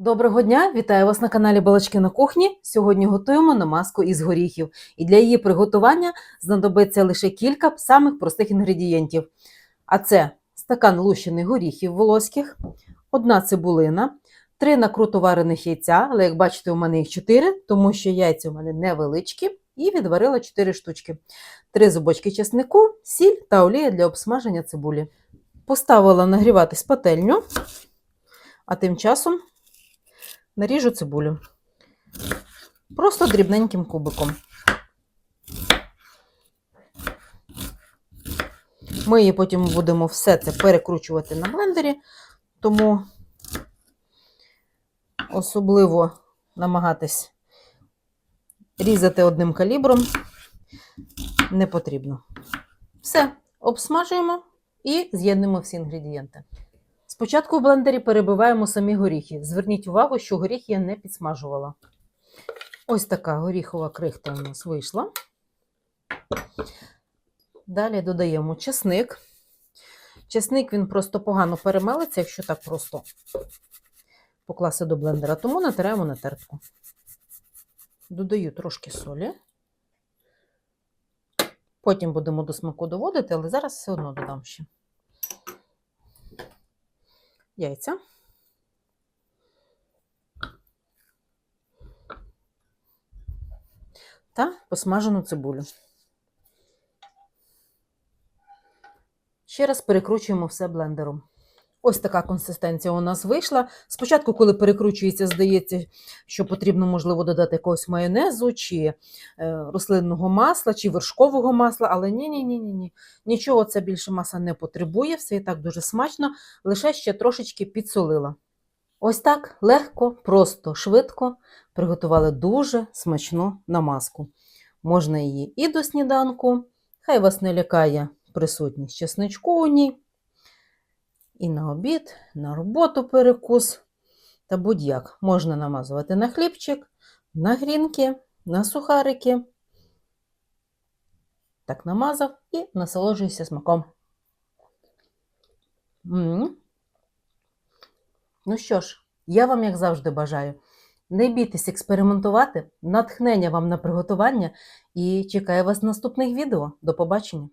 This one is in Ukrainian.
Доброго дня! Вітаю вас на каналі Балачки на кухні. Сьогодні готуємо намазку із горіхів. І для її приготування знадобиться лише кілька самих простих інгредієнтів. А це стакан лущених горіхів волоських, одна цибулина, три накруто варених яйця, але як бачите, у мене їх 4, тому що яйця у мене невеличкі, і відварила 4 штучки, три зубочки чеснику, сіль та олія для обсмаження цибулі. Поставила нагріватись пательню, а тим часом наріжу цибулю. Просто дрібненьким кубиком. Ми її потім будемо все це перекручувати на блендері, тому особливо намагатись різати одним калібром не потрібно. Все, обсмажуємо і з'єднуємо всі інгредієнти. Спочатку в блендері перебиваємо самі горіхи. Зверніть увагу, що горіх я не підсмажувала. Ось така горіхова крихта у нас вийшла. Далі додаємо чесник. Чесник він просто погано перемелиться, якщо так просто покласти до блендера, тому натираємо на тертку. Додаю трошки солі. Потім будемо до смаку доводити, але зараз все одно додам ще. Яйця. Та посмажену цибулю. Ще раз перекручуємо все блендером. Ось така консистенція у нас вийшла. Спочатку, коли перекручується, здається, що потрібно, можливо, додати якогось майонезу, чи е, рослинного масла, чи вершкового масла, але ні-ні-ні. ні Нічого це більше маса не потребує, все і так дуже смачно, лише ще трошечки підсолила. Ось так легко, просто, швидко приготували дуже смачну намазку. Можна її і до сніданку, хай вас не лякає присутність чесничку у ній. І на обід, на роботу перекус. Та будь-як можна намазувати на хлібчик, на грінки, на сухарики. Так намазав і насолоджуйся смаком. М -м -м. Ну що ж, я вам, як завжди, бажаю. Не бійтесь експериментувати, натхнення вам на приготування і чекаю вас наступних відео. До побачення!